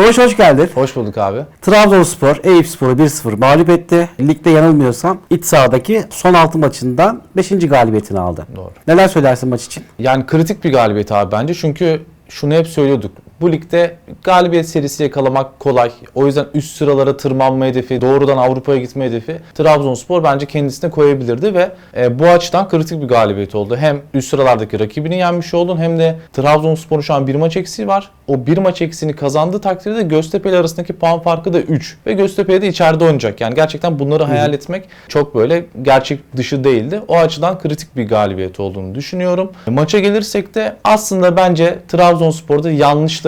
Doğuş hoş geldin. Hoş bulduk abi. Trabzonspor Eyüpspor'u 1-0 mağlup etti. Ligde yanılmıyorsam iç sahadaki son 6 maçından 5. galibiyetini aldı. Doğru. Neler söylersin maç için? Yani kritik bir galibiyet abi bence. Çünkü şunu hep söylüyorduk. Bu ligde galibiyet serisi yakalamak kolay. O yüzden üst sıralara tırmanma hedefi, doğrudan Avrupa'ya gitme hedefi Trabzonspor bence kendisine koyabilirdi ve e, bu açıdan kritik bir galibiyet oldu. Hem üst sıralardaki rakibini yenmiş oldun hem de Trabzonspor'un şu an bir maç eksiği var. O bir maç eksiğini kazandığı takdirde Göztepe ile arasındaki puan farkı da 3 ve Göztepe'ye de içeride oynayacak. Yani gerçekten bunları hayal etmek çok böyle gerçek dışı değildi. O açıdan kritik bir galibiyet olduğunu düşünüyorum. Maça gelirsek de aslında bence Trabzonspor'da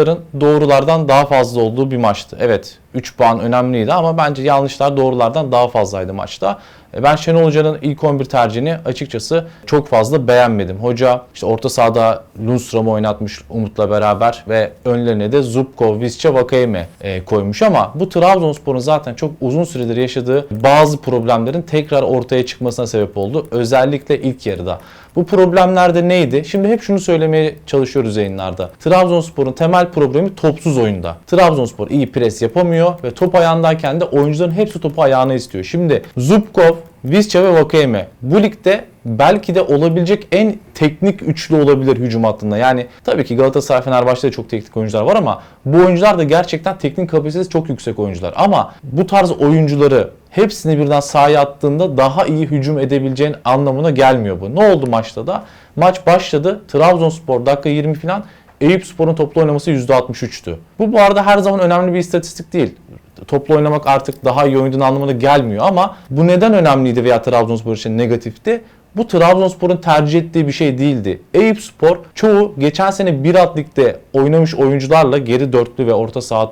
yanlışların doğrulardan daha fazla olduğu bir maçtı. Evet 3 puan önemliydi ama bence yanlışlar doğrulardan daha fazlaydı maçta. E, Ben Şenol Hoca'nın ilk 11 tercihini açıkçası çok fazla beğenmedim. Hoca işte orta sahada Lundström'ü oynatmış Umut'la beraber ve önlerine de Zubkov, Visca, Vakayeme e, koymuş ama bu Trabzonspor'un zaten çok uzun süredir yaşadığı bazı problemlerin tekrar ortaya çıkmasına sebep oldu. Özellikle ilk yarıda. Bu problemler de neydi? Şimdi hep şunu söylemeye çalışıyoruz yayınlarda. Trabzonspor'un temel problemi topsuz oyunda. Trabzonspor iyi pres yapamıyor ve top ayağındayken de oyuncuların hepsi topu ayağına istiyor. Şimdi Zubkov, Visca ve Vakayeme bu ligde belki de olabilecek en teknik üçlü olabilir hücum hattında. Yani tabii ki Galatasaray Fenerbahçe'de çok teknik oyuncular var ama bu oyuncular da gerçekten teknik kapasitesi çok yüksek oyuncular. Ama bu tarz oyuncuları hepsini birden sahaya attığında daha iyi hücum edebileceğin anlamına gelmiyor bu. Ne oldu maçta da? Maç başladı. Trabzonspor dakika 20 falan Eyüpspor'un toplu oynaması %63'tü. Bu bu arada her zaman önemli bir istatistik değil. Toplu oynamak artık daha iyi oynadığın anlamına gelmiyor ama bu neden önemliydi veya Trabzonspor için negatifti? Bu Trabzonspor'un tercih ettiği bir şey değildi. Eyüpspor çoğu geçen sene bir alt ligde oynamış oyuncularla geri dörtlü ve orta saha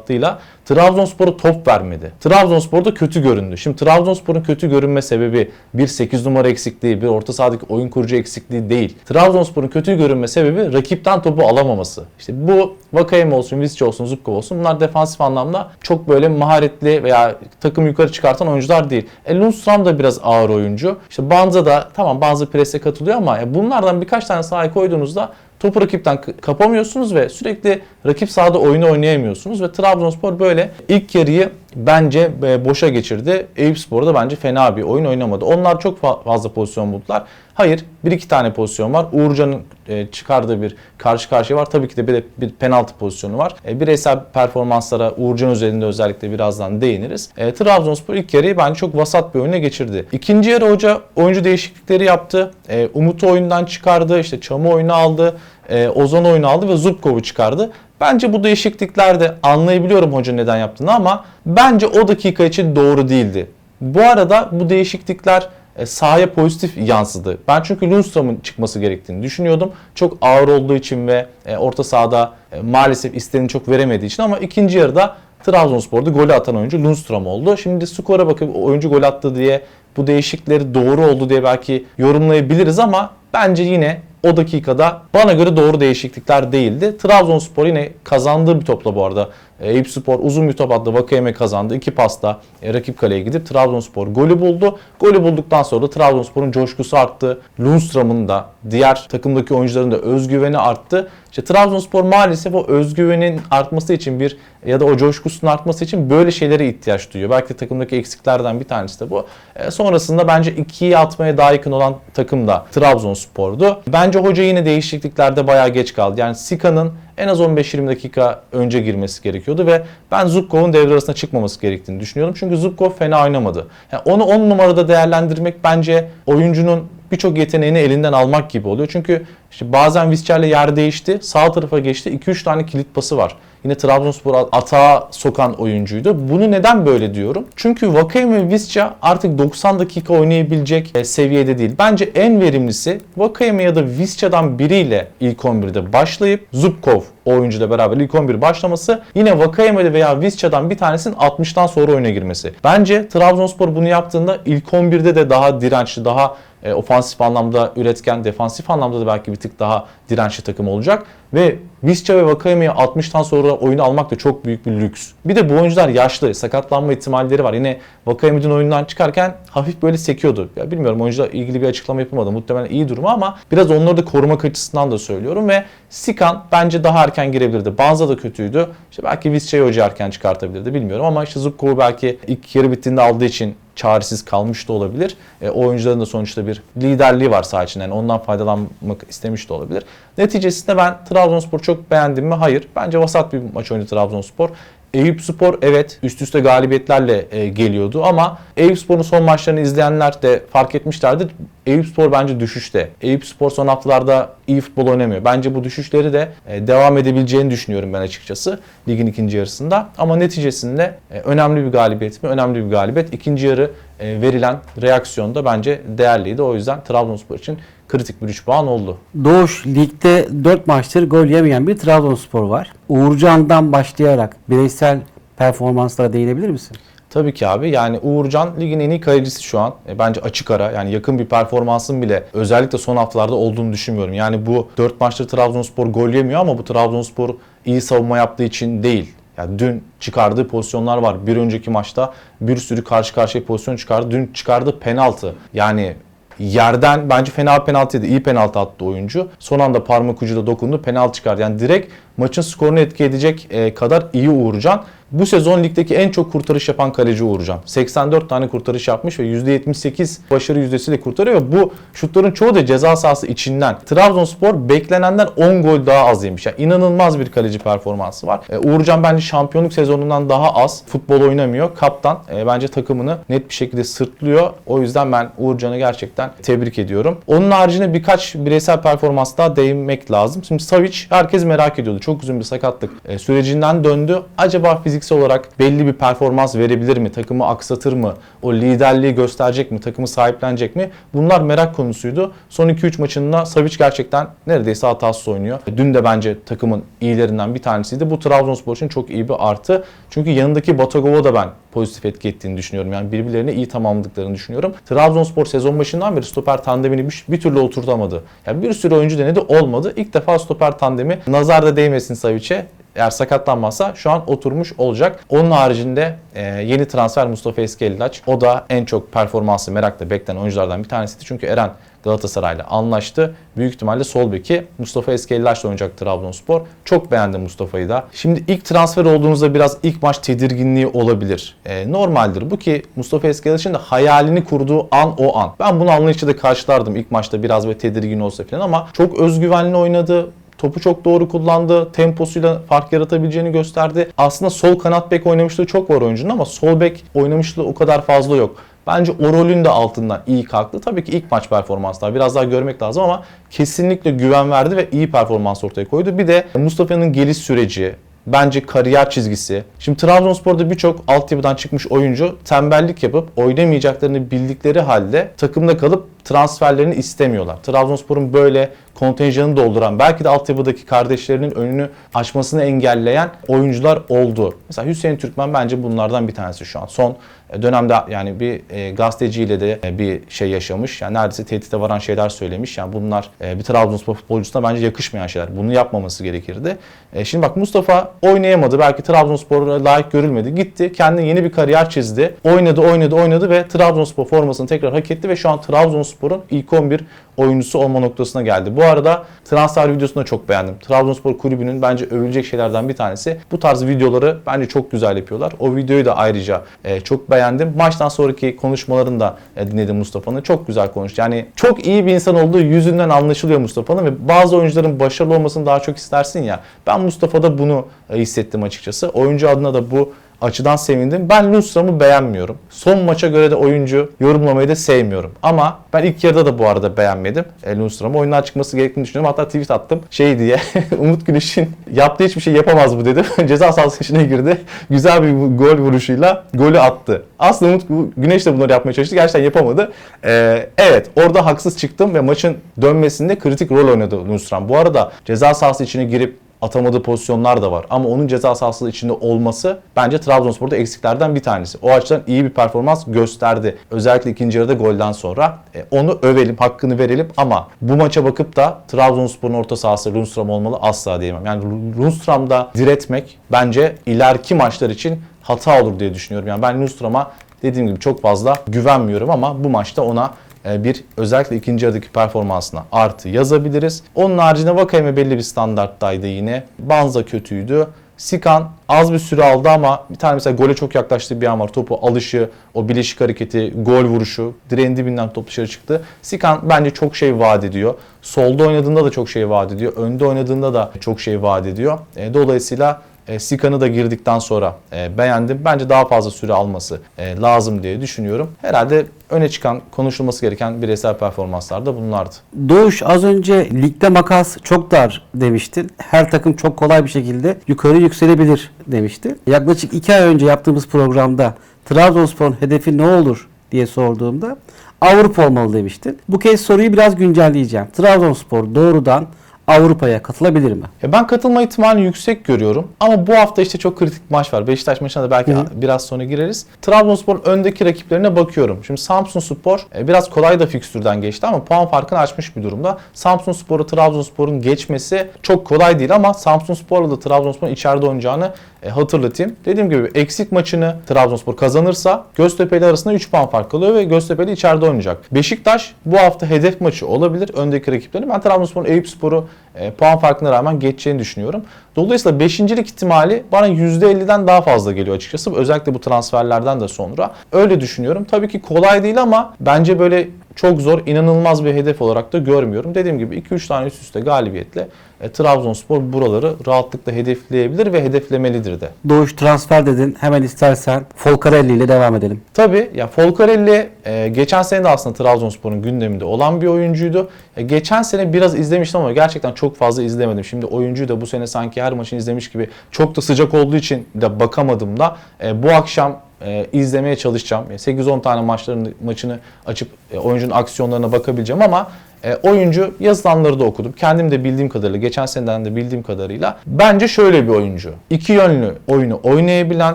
Trabzonspor'a top vermedi. Trabzonspor da kötü göründü. Şimdi Trabzonspor'un kötü görünme sebebi bir 8 numara eksikliği, bir orta sahadaki oyun kurucu eksikliği değil. Trabzonspor'un kötü görünme sebebi rakipten topu alamaması. İşte bu Vakayeme olsun, Visca olsun, Zubkov olsun bunlar defansif anlamda çok böyle maharetli veya takım yukarı çıkartan oyuncular değil. E Lundstram da biraz ağır oyuncu. İşte Banza da tamam bazı prese katılıyor ama bunlardan birkaç tane sahaya koyduğunuzda topu rakipten kapamıyorsunuz ve sürekli rakip sahada oyunu oynayamıyorsunuz ve Trabzonspor böyle ilk yarıyı bence e, boşa geçirdi. Eyüpspor da bence fena bir oyun oynamadı. Onlar çok fa- fazla pozisyon buldular. Hayır, bir iki tane pozisyon var. Uğurcan'ın e, çıkardığı bir karşı karşıya var. Tabii ki de bir, bir penaltı pozisyonu var. E, bireysel performanslara Uğurcan üzerinde özellikle birazdan değiniriz. Trabzonspor ilk yarıyı bence çok vasat bir oyuna geçirdi. İkinci yarı hoca oyuncu değişiklikleri yaptı. E, Umut'u oyundan çıkardı. işte Çam'ı oyuna aldı. E, Ozan oyunu aldı ve Zubkov'u çıkardı. Bence bu değişikliklerde anlayabiliyorum hoca neden yaptığını ama bence o dakika için doğru değildi. Bu arada bu değişiklikler e, sahaya pozitif yansıdı. Ben çünkü Lundström'ün çıkması gerektiğini düşünüyordum. Çok ağır olduğu için ve e, orta sahada e, maalesef istediğini çok veremediği için ama ikinci yarıda Trabzonspor'da golü atan oyuncu Lundström oldu. Şimdi skora bakıp oyuncu gol attı diye bu değişiklikleri doğru oldu diye belki yorumlayabiliriz ama bence yine o dakikada bana göre doğru değişiklikler değildi. Trabzonspor yine kazandığı bir topla bu arada. E, Eyüpspor uzun bir top attı. Vakayeme kazandı. İki pasta e, rakip kaleye gidip Trabzonspor golü buldu. Golü bulduktan sonra da Trabzonspor'un coşkusu arttı. Lundström'ün da diğer takımdaki oyuncuların da özgüveni arttı. İşte Trabzonspor maalesef o özgüvenin artması için bir ya da o coşkusunun artması için böyle şeylere ihtiyaç duyuyor. Belki de takımdaki eksiklerden bir tanesi de bu. E, sonrasında bence ikiyi atmaya daha yakın olan takım da Trabzonspor'du. Bence hoca yine değişikliklerde bayağı geç kaldı. Yani Sika'nın en az 15-20 dakika önce girmesi gerekiyordu ve ben Zubkov'un devre arasına çıkmaması gerektiğini düşünüyordum. Çünkü Zubkov fena oynamadı. Yani onu 10 numarada değerlendirmek bence oyuncunun birçok yeteneğini elinden almak gibi oluyor. Çünkü işte bazen Viscer'le yer değişti. Sağ tarafa geçti. 2-3 tane kilit pası var. Yine Trabzonspor atağa sokan oyuncuydu. Bunu neden böyle diyorum? Çünkü Vakayeme Visca artık 90 dakika oynayabilecek e, seviyede değil. Bence en verimlisi Vakayeme ya da Visca'dan biriyle ilk 11'de başlayıp Zubkov oyuncuyla beraber ilk 11 başlaması yine Vakayeme'de veya Visca'dan bir tanesinin 60'tan sonra oyuna girmesi. Bence Trabzonspor bunu yaptığında ilk 11'de de daha dirençli, daha e, ofansif anlamda üretken, defansif anlamda da belki bir tık daha dirençli takım olacak. Ve Visca ve Vakayeme'yi 60'tan sonra oyunu almak da çok büyük bir lüks. Bir de bu oyuncular yaşlı, sakatlanma ihtimalleri var. Yine Vakayeme'nin oyundan çıkarken hafif böyle sekiyordu. Ya bilmiyorum oyuncular ilgili bir açıklama yapılmadı. Muhtemelen iyi durumu ama biraz onları da korumak açısından da söylüyorum ve Sikan bence daha erken girebilirdi. Banza da kötüydü. İşte belki Visca'yı hoca erken çıkartabilirdi bilmiyorum ama işte Zubkov'u belki ilk yarı bittiğinde aldığı için çaresiz kalmış da olabilir. E, o oyuncuların da sonuçta bir liderliği var saha içinde. Yani ondan faydalanmak istemiş de olabilir. Neticesinde ben Trabzonspor çok beğendim mi? Hayır. Bence vasat bir maç oynadı Trabzonspor. Eyüp Spor evet üst üste galibiyetlerle e, geliyordu ama Eyüp Spor'un son maçlarını izleyenler de fark etmişlerdir. Eyüp Spor bence düşüşte. Eyüp Spor son haftalarda iyi futbol oynamıyor. Bence bu düşüşleri de e, devam edebileceğini düşünüyorum ben açıkçası ligin ikinci yarısında. Ama neticesinde e, önemli bir galibiyet mi? Önemli bir galibiyet. İkinci yarı e, verilen reaksiyon da bence değerliydi. O yüzden Trabzonspor için kritik bir 3 puan oldu. Doğuş ligde 4 maçtır gol yemeyen bir Trabzonspor var. Uğurcan'dan başlayarak bireysel performanslara değinebilir misin? Tabii ki abi yani Uğurcan ligin en iyi kalecisi şu an. E, bence açık ara yani yakın bir performansın bile özellikle son haftalarda olduğunu düşünmüyorum. Yani bu 4 maçtır Trabzonspor gol yemiyor ama bu Trabzonspor iyi savunma yaptığı için değil. Yani dün çıkardığı pozisyonlar var. Bir önceki maçta bir sürü karşı karşıya pozisyon çıkardı. Dün çıkardığı penaltı. Yani yerden bence fena penaltıydı. İyi penaltı attı oyuncu. Son anda parmak ucuyla dokundu. Penaltı çıkardı. Yani direkt maçın skorunu etki edecek e, kadar iyi Uğurcan. Bu sezon ligdeki en çok kurtarış yapan kaleci Uğurcan. 84 tane kurtarış yapmış ve %78 başarı yüzdesiyle kurtarıyor. Bu şutların çoğu da ceza sahası içinden. Trabzonspor beklenenden 10 gol daha az yemiş. Yani inanılmaz bir kaleci performansı var. E, Uğurcan bence şampiyonluk sezonundan daha az futbol oynamıyor. Kaptan e, bence takımını net bir şekilde sırtlıyor. O yüzden ben Uğurcan'ı gerçekten tebrik ediyorum. Onun haricinde birkaç bireysel performans daha değinmek lazım. Şimdi Savic herkes merak ediyordu. Çok uzun bir sakatlık e, sürecinden döndü. Acaba fiziksel olarak belli bir performans verebilir mi? Takımı aksatır mı? O liderliği gösterecek mi? Takımı sahiplenecek mi? Bunlar merak konusuydu. Son 2-3 maçında Savic gerçekten neredeyse hatasız oynuyor. Dün de bence takımın iyilerinden bir tanesiydi. Bu Trabzonspor için çok iyi bir artı. Çünkü yanındaki Batagov'a da ben pozitif etki ettiğini düşünüyorum. Yani birbirlerini iyi tamamladıklarını düşünüyorum. Trabzonspor sezon başından beri stoper tandemini bir, bir türlü oturtamadı. Yani bir sürü oyuncu denedi olmadı. İlk defa stoper tandemi nazarda değmesin Savic'e eğer sakatlanmazsa şu an oturmuş olacak. Onun haricinde e, yeni transfer Mustafa Eskelilaç. O da en çok performansı merakla beklenen oyunculardan bir tanesiydi. Çünkü Eren Galatasaray'la anlaştı. Büyük ihtimalle sol beki Mustafa Eskelilaç'la oynayacak Trabzonspor. Çok beğendim Mustafa'yı da. Şimdi ilk transfer olduğunuzda biraz ilk maç tedirginliği olabilir. E, normaldir bu ki Mustafa Eskelilaç'ın da hayalini kurduğu an o an. Ben bunu anlayışla da karşılardım ilk maçta biraz böyle tedirgin olsa falan ama çok özgüvenli oynadı. Topu çok doğru kullandı. Temposuyla fark yaratabileceğini gösterdi. Aslında sol kanat bek oynamışlığı çok var oyuncunun ama sol bek oynamışlığı o kadar fazla yok. Bence o rolün de altından iyi kalktı. Tabii ki ilk maç performanslar biraz daha görmek lazım ama kesinlikle güven verdi ve iyi performans ortaya koydu. Bir de Mustafa'nın geliş süreci, bence kariyer çizgisi. Şimdi Trabzonspor'da birçok altyapıdan çıkmış oyuncu tembellik yapıp oynamayacaklarını bildikleri halde takımda kalıp transferlerini istemiyorlar. Trabzonspor'un böyle kontenjanı dolduran, belki de altyapıdaki kardeşlerinin önünü açmasını engelleyen oyuncular oldu. Mesela Hüseyin Türkmen bence bunlardan bir tanesi şu an. Son dönemde yani bir e, gazeteciyle de e, bir şey yaşamış. Yani neredeyse tehdide varan şeyler söylemiş. Yani bunlar e, bir Trabzonspor futbolcusuna bence yakışmayan şeyler. Bunu yapmaması gerekirdi. E, şimdi bak Mustafa oynayamadı. Belki Trabzonspor'a layık görülmedi. Gitti. Kendine yeni bir kariyer çizdi. Oynadı, oynadı, oynadı ve Trabzonspor formasını tekrar hak etti ve şu an Trabzonspor'un ilk 11 oyuncusu olma noktasına geldi. Bu arada transfer videosunu da çok beğendim. Trabzonspor kulübünün bence övülecek şeylerden bir tanesi. Bu tarz videoları bence çok güzel yapıyorlar. O videoyu da ayrıca e, çok beğendim. Maçtan sonraki konuşmalarını da e, dinledim Mustafa'nın. Çok güzel konuştu. Yani çok iyi bir insan olduğu yüzünden anlaşılıyor Mustafa'nın ve bazı oyuncuların başarılı olmasını daha çok istersin ya. Ben Mustafa'da bunu e, hissettim açıkçası. Oyuncu adına da bu açıdan sevindim. Ben Lundström'ü beğenmiyorum. Son maça göre de oyuncu yorumlamayı da sevmiyorum. Ama ben ilk yarıda da bu arada beğenmedim. E, Lundström'ü oyundan çıkması gerektiğini düşünüyorum. Hatta tweet attım şey diye Umut Güneş'in yaptığı hiçbir şey yapamaz bu dedim. Ceza sahası içine girdi. Güzel bir gol vuruşuyla golü attı. Aslında Umut Güneş de bunları yapmaya çalıştı. Gerçekten yapamadı. E, evet orada haksız çıktım ve maçın dönmesinde kritik rol oynadı Lundström. Bu arada ceza sahası içine girip atamadığı pozisyonlar da var. Ama onun ceza sahası içinde olması bence Trabzonspor'da eksiklerden bir tanesi. O açıdan iyi bir performans gösterdi. Özellikle ikinci yarıda golden sonra. E, onu övelim, hakkını verelim ama bu maça bakıp da Trabzonspor'un orta sahası Lundstram olmalı asla diyemem. Yani Lundstram'da diretmek bence ileriki maçlar için hata olur diye düşünüyorum. Yani ben Lundstram'a dediğim gibi çok fazla güvenmiyorum ama bu maçta ona bir özellikle ikinci yarıdaki performansına artı yazabiliriz. Onun haricinde Vakayeme belli bir standarttaydı yine. Banza kötüydü. Sikan az bir süre aldı ama bir tane mesela gole çok yaklaştığı bir an var. Topu alışı, o bileşik hareketi, gol vuruşu, direğin dibinden top dışarı çıktı. Sikan bence çok şey vaat ediyor. Solda oynadığında da çok şey vaat ediyor. Önde oynadığında da çok şey vaat ediyor. E, dolayısıyla e, Sikan'ı da girdikten sonra e, beğendim. Bence daha fazla süre alması e, lazım diye düşünüyorum. Herhalde öne çıkan, konuşulması gereken bireysel performanslar da bunlardı. Doğuş az önce ligde makas çok dar demiştin. Her takım çok kolay bir şekilde yukarı yükselebilir demişti. Yaklaşık iki ay önce yaptığımız programda Trabzonspor'un hedefi ne olur diye sorduğumda Avrupa olmalı demiştin. Bu kez soruyu biraz güncelleyeceğim. Trabzonspor doğrudan Avrupa'ya katılabilir mi? Ya ben katılma ihtimalini yüksek görüyorum. Ama bu hafta işte çok kritik maç var. Beşiktaş maçına da belki Hı. biraz sonra gireriz. Trabzonspor'un öndeki rakiplerine bakıyorum. Şimdi Samsun Spor e, biraz kolay da fikstürden geçti ama puan farkını açmış bir durumda. Samsun Spor'u Trabzonspor'un geçmesi çok kolay değil ama Samsun Spor'la da Trabzonspor'un içeride oynayacağını e, hatırlatayım. Dediğim gibi eksik maçını Trabzonspor kazanırsa Göztepe ile arasında 3 puan fark kalıyor ve Göztepe ile içeride oynayacak. Beşiktaş bu hafta hedef maçı olabilir öndeki rakiplerini. Ben Trabzonspor'un Eyüpspor'u e, puan farkına rağmen geçeceğini düşünüyorum. Dolayısıyla 5.lik ihtimali bana %50'den daha fazla geliyor açıkçası. Özellikle bu transferlerden de sonra. Öyle düşünüyorum. Tabii ki kolay değil ama bence böyle çok zor, inanılmaz bir hedef olarak da görmüyorum. Dediğim gibi 2-3 tane üst üste galibiyetle e, Trabzonspor buraları rahatlıkla hedefleyebilir ve hedeflemelidir de. Doğuş transfer dedin. Hemen istersen Folcarelli ile devam edelim. Tabii ya Folcarelli e, geçen sene de aslında Trabzonspor'un gündeminde olan bir oyuncuydu. E, geçen sene biraz izlemiştim ama gerçekten çok fazla izlemedim. Şimdi oyuncuyu da bu sene sanki her maçını izlemiş gibi çok da sıcak olduğu için de bakamadım da e, bu akşam e, izlemeye çalışacağım. E, 8-10 tane maçların maçını açıp e, oyuncunun aksiyonlarına bakabileceğim ama e, oyuncu yazılanları da okudum. Kendim de bildiğim kadarıyla, geçen seneden de bildiğim kadarıyla bence şöyle bir oyuncu. İki yönlü oyunu oynayabilen,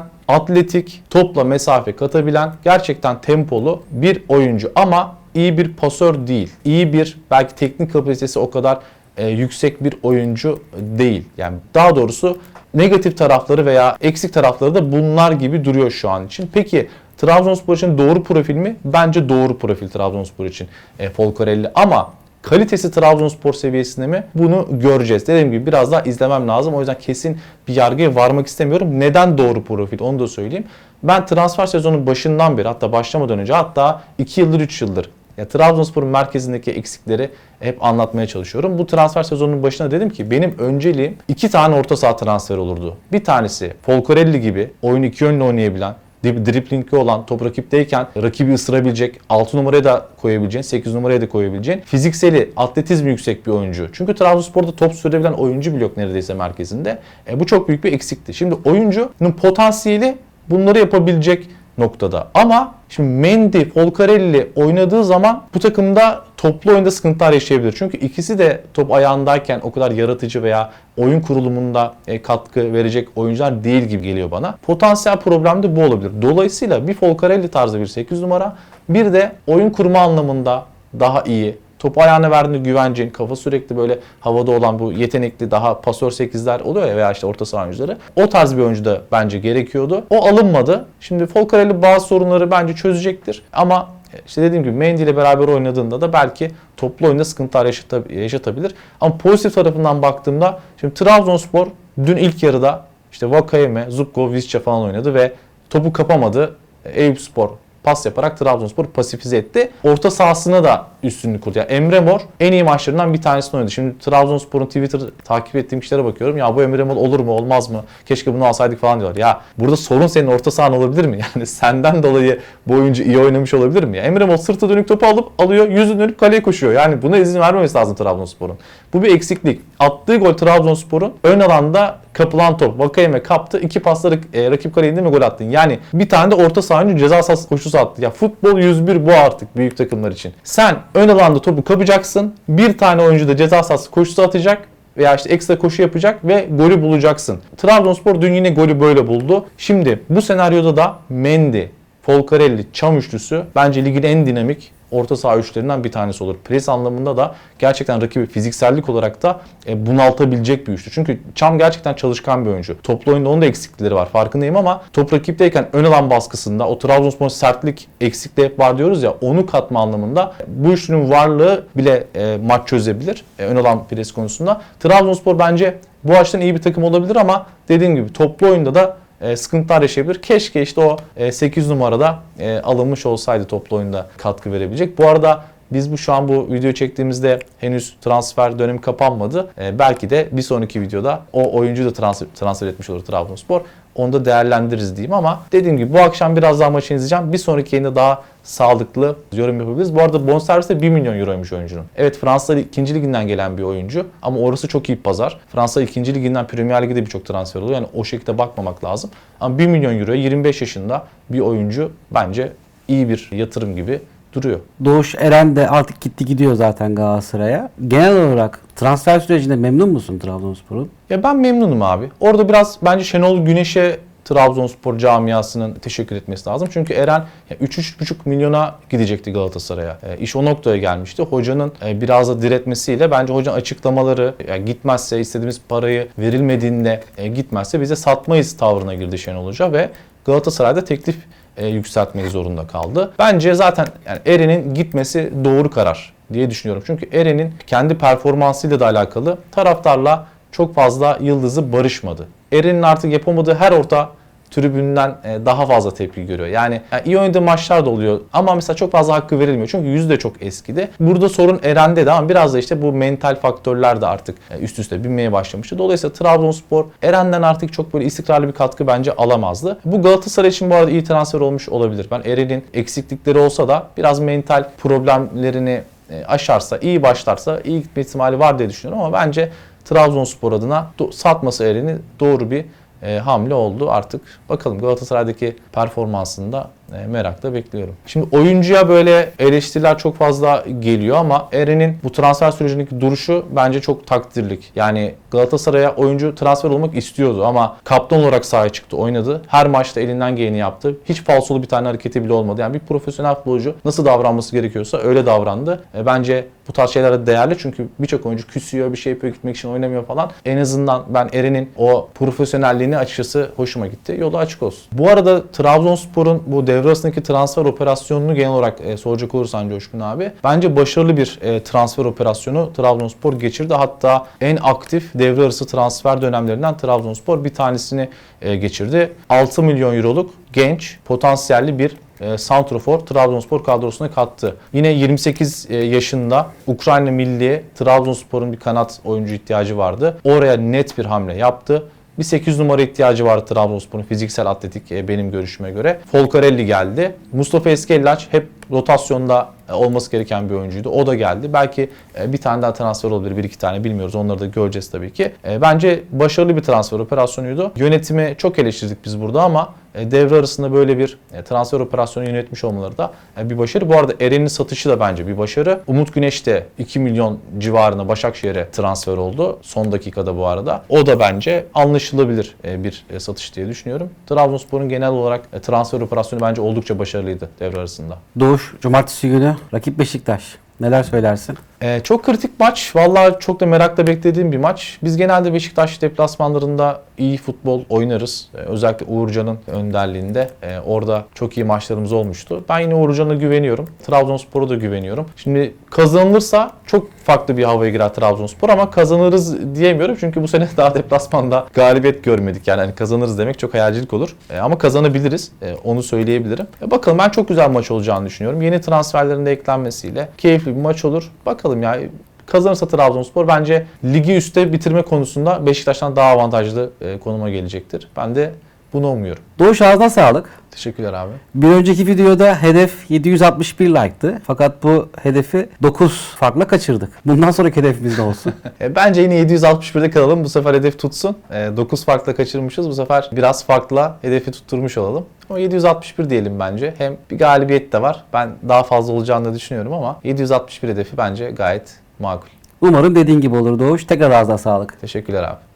atletik, topla mesafe katabilen, gerçekten tempolu bir oyuncu ama iyi bir pasör değil. İyi bir belki teknik kapasitesi o kadar e, yüksek bir oyuncu değil. Yani daha doğrusu negatif tarafları veya eksik tarafları da bunlar gibi duruyor şu an için. Peki Trabzonspor için doğru profil mi? Bence doğru profil Trabzonspor için e, Folcarelli ama kalitesi Trabzonspor seviyesinde mi? Bunu göreceğiz. Dediğim gibi biraz daha izlemem lazım. O yüzden kesin bir yargıya varmak istemiyorum. Neden doğru profil onu da söyleyeyim. Ben transfer sezonun başından beri hatta başlamadan önce hatta 2 yıldır 3 yıldır ya Trabzonspor'un merkezindeki eksikleri hep anlatmaya çalışıyorum. Bu transfer sezonunun başına dedim ki benim önceliğim iki tane orta saha transferi olurdu. Bir tanesi Folcarelli gibi oyunu iki yönlü oynayabilen, dri- driplingli olan top rakipteyken rakibi ısırabilecek, 6 numaraya da koyabileceğin, 8 numaraya da koyabileceğin, fizikseli, atletizmi yüksek bir oyuncu. Çünkü Trabzonspor'da top sürebilen oyuncu bile yok neredeyse merkezinde. E, bu çok büyük bir eksikti. Şimdi oyuncunun potansiyeli bunları yapabilecek noktada. Ama şimdi Mendy, Folcarelli oynadığı zaman bu takımda toplu oyunda sıkıntılar yaşayabilir. Çünkü ikisi de top ayağındayken o kadar yaratıcı veya oyun kurulumunda e, katkı verecek oyuncular değil gibi geliyor bana. Potansiyel problem de bu olabilir. Dolayısıyla bir Folcarelli tarzı bir 8 numara bir de oyun kurma anlamında daha iyi, topu ayağına verdiğinde güvencin, kafa sürekli böyle havada olan bu yetenekli daha pasör 8'ler oluyor ya veya işte orta saha oyuncuları. O tarz bir oyuncu da bence gerekiyordu. O alınmadı. Şimdi Folcarelli bazı sorunları bence çözecektir. Ama işte dediğim gibi Mendy ile beraber oynadığında da belki toplu oyunda sıkıntılar yaşata- yaşatabilir. Ama pozitif tarafından baktığımda şimdi Trabzonspor dün ilk yarıda işte Vakayeme, Zubko, Visca falan oynadı ve topu kapamadı. Eyüpspor pas yaparak Trabzonspor pasifize etti. Orta sahasına da üstünlük kurdu. Yani Emre Mor en iyi maçlarından bir tanesini oynadı. Şimdi Trabzonspor'un Twitter takip ettiğim kişilere bakıyorum. Ya bu Emre Mor olur mu olmaz mı? Keşke bunu alsaydık falan diyorlar. Ya burada sorun senin orta sahan olabilir mi? Yani senden dolayı bu oyuncu iyi oynamış olabilir mi? Ya Emre Mor sırtı dönük topu alıp alıyor. Yüzü dönüp kaleye koşuyor. Yani buna izin vermemesi lazım Trabzonspor'un. Bu bir eksiklik. Attığı gol Trabzonspor'un ön alanda kapılan top. Vakayeme kaptı. iki pasları e, rakip kaleye indi mi gol attın. Yani bir tane de orta saha oyuncu ceza sahası koşusu attı. Ya futbol 101 bu artık büyük takımlar için. Sen ön alanda topu kapacaksın. Bir tane oyuncu da ceza sahası koşusu atacak. veya işte ekstra koşu yapacak ve golü bulacaksın. Trabzonspor dün yine golü böyle buldu. Şimdi bu senaryoda da Mendy, Folcarelli, Çam üçlüsü bence ligin en dinamik orta saha üçlerinden bir tanesi olur. Pres anlamında da gerçekten rakibi fiziksellik olarak da e, bunaltabilecek bir üçlü. Çünkü Çam gerçekten çalışkan bir oyuncu. Toplu oyunda onun da eksiklikleri var farkındayım ama top rakipteyken ön alan baskısında o Trabzonspor sertlik eksikliği var diyoruz ya onu katma anlamında bu üçlünün varlığı bile e, maç çözebilir e, ön alan pres konusunda. Trabzonspor bence bu açıdan iyi bir takım olabilir ama dediğim gibi toplu oyunda da e, sıkıntılar yaşayabilir. Keşke işte o e, 8 numarada e, alınmış olsaydı toplu oyunda katkı verebilecek. Bu arada biz bu şu an bu video çektiğimizde henüz transfer dönemi kapanmadı. E, belki de bir sonraki videoda o oyuncu da transfer, transfer etmiş olur Trabzonspor. Onu da değerlendiririz diyeyim ama dediğim gibi bu akşam biraz daha maçı izleyeceğim. Bir sonraki yayında daha sağlıklı yorum yapabiliriz. Bu arada bonservis de 1 milyon euroymuş oyuncunun. Evet Fransa 2. liginden gelen bir oyuncu ama orası çok iyi pazar. Fransa 2. liginden Premier Lig'e de birçok transfer oluyor. Yani o şekilde bakmamak lazım. Ama 1 milyon euroya 25 yaşında bir oyuncu bence iyi bir yatırım gibi duruyor. Doğuş Eren de artık gitti gidiyor zaten Galatasaray'a. Genel olarak transfer sürecinde memnun musun Trabzonspor'un? Ya ben memnunum abi. Orada biraz bence Şenol Güneş'e Trabzonspor camiasının teşekkür etmesi lazım. Çünkü Eren ya 3-3,5 milyona gidecekti Galatasaray'a. E, iş o noktaya gelmişti. Hocanın e, biraz da diretmesiyle bence hocanın açıklamaları ya gitmezse istediğimiz parayı verilmediğinde e, gitmezse bize satmayız tavrına girdi Şenol Hoca ve Galatasaray'da teklif e, yükseltmek zorunda kaldı. Bence zaten yani Eren'in gitmesi doğru karar diye düşünüyorum. Çünkü Eren'in kendi performansıyla da alakalı taraftarla çok fazla yıldızı barışmadı. Eren'in artık yapamadığı her orta tribünden e, daha fazla tepki görüyor. Yani, yani iyi oynadığı maçlar da oluyor ama mesela çok fazla hakkı verilmiyor. Çünkü yüzü de çok eskidi. Burada sorun Eren'de de ama biraz da işte bu mental faktörler de artık e, üst üste binmeye başlamıştı. Dolayısıyla Trabzonspor Eren'den artık çok böyle istikrarlı bir katkı bence alamazdı. Bu Galatasaray için bu arada iyi transfer olmuş olabilir. Ben Eren'in eksiklikleri olsa da biraz mental problemlerini e, aşarsa, iyi başlarsa iyi gitme ihtimali var diye düşünüyorum ama bence Trabzonspor adına satması Eren'i doğru bir e, hamle oldu artık. Bakalım Galatasaray'daki performansını da e, merakla bekliyorum. Şimdi oyuncuya böyle eleştiriler çok fazla geliyor ama Eren'in bu transfer sürecindeki duruşu bence çok takdirlik. Yani Galatasaray'a oyuncu transfer olmak istiyordu ama kaptan olarak sahaya çıktı, oynadı. Her maçta elinden geleni yaptı. Hiç falsolu bir tane hareketi bile olmadı. Yani bir profesyonel futbolcu nasıl davranması gerekiyorsa öyle davrandı. E, bence bu tarz şeyler de değerli çünkü birçok oyuncu küsüyor, bir şey yapıyor, gitmek için oynamıyor falan. En azından ben Eren'in o profesyonelliğini açıkçası hoşuma gitti. Yolu açık olsun. Bu arada Trabzonspor'un bu devre arasındaki transfer operasyonunu genel olarak e, soracak olursan Coşkun abi. Bence başarılı bir e, transfer operasyonu Trabzonspor geçirdi. Hatta en aktif devre arası transfer dönemlerinden Trabzonspor bir tanesini e, geçirdi. 6 milyon euroluk genç, potansiyelli bir e, Santrofor Trabzonspor kadrosuna kattı. Yine 28 e, yaşında Ukrayna milli Trabzonspor'un bir kanat oyuncu ihtiyacı vardı. Oraya net bir hamle yaptı. Bir 8 numara ihtiyacı vardı Trabzonspor'un fiziksel atletik e, benim görüşüme göre. Folcarelli geldi. Mustafa Eskellaç hep rotasyonda e, olması gereken bir oyuncuydu. O da geldi. Belki e, bir tane daha transfer olabilir, bir iki tane bilmiyoruz. Onları da göreceğiz tabii ki. Bence başarılı bir transfer operasyonuydu. Yönetimi çok eleştirdik biz burada ama devre arasında böyle bir e, transfer operasyonu yönetmiş olmaları da e, bir başarı. Bu arada Eren'in satışı da bence bir başarı. Umut Güneş de 2 milyon civarına Başakşehir'e transfer oldu. Son dakikada bu arada. O da bence anlaşılabilir e, bir e, satış diye düşünüyorum. Trabzonspor'un genel olarak e, transfer operasyonu bence oldukça başarılıydı devre arasında. Doğuş cumartesi günü rakip Beşiktaş. Neler söylersin? Ee, çok kritik maç. Vallahi çok da merakla beklediğim bir maç. Biz genelde Beşiktaş deplasmanlarında iyi futbol oynarız. Ee, özellikle Uğurcan'ın önderliğinde. Ee, orada çok iyi maçlarımız olmuştu. Ben yine Uğurcan'a güveniyorum. Trabzonspor'a da güveniyorum. Şimdi kazanılırsa çok farklı bir havaya girer Trabzonspor ama kazanırız diyemiyorum. Çünkü bu sene daha deplasmanda galibiyet görmedik. Yani hani kazanırız demek çok hayalcilik olur. Ee, ama kazanabiliriz. Ee, onu söyleyebilirim. Ee, bakalım ben çok güzel maç olacağını düşünüyorum. Yeni transferlerin de eklenmesiyle keyifli bir maç olur. Bakalım ya kazanırsa Trabzonspor bence ligi üstte bitirme konusunda Beşiktaş'tan daha avantajlı e, konuma gelecektir. Ben de bunu umuyorum. Doğuş ağzına sağlık. Teşekkürler abi. Bir önceki videoda hedef 761 like'tı. Fakat bu hedefi 9 farkla kaçırdık. Bundan sonraki hedefimiz ne olsun? E, bence yine 761'de kalalım. Bu sefer hedef tutsun. E, 9 farkla kaçırmışız. Bu sefer biraz farkla hedefi tutturmuş olalım. Ama 761 diyelim bence. Hem bir galibiyet de var. Ben daha fazla olacağını düşünüyorum ama 761 hedefi bence gayet makul. Umarım dediğin gibi olur Doğuş. Tekrar ağzına sağlık. Teşekkürler abi.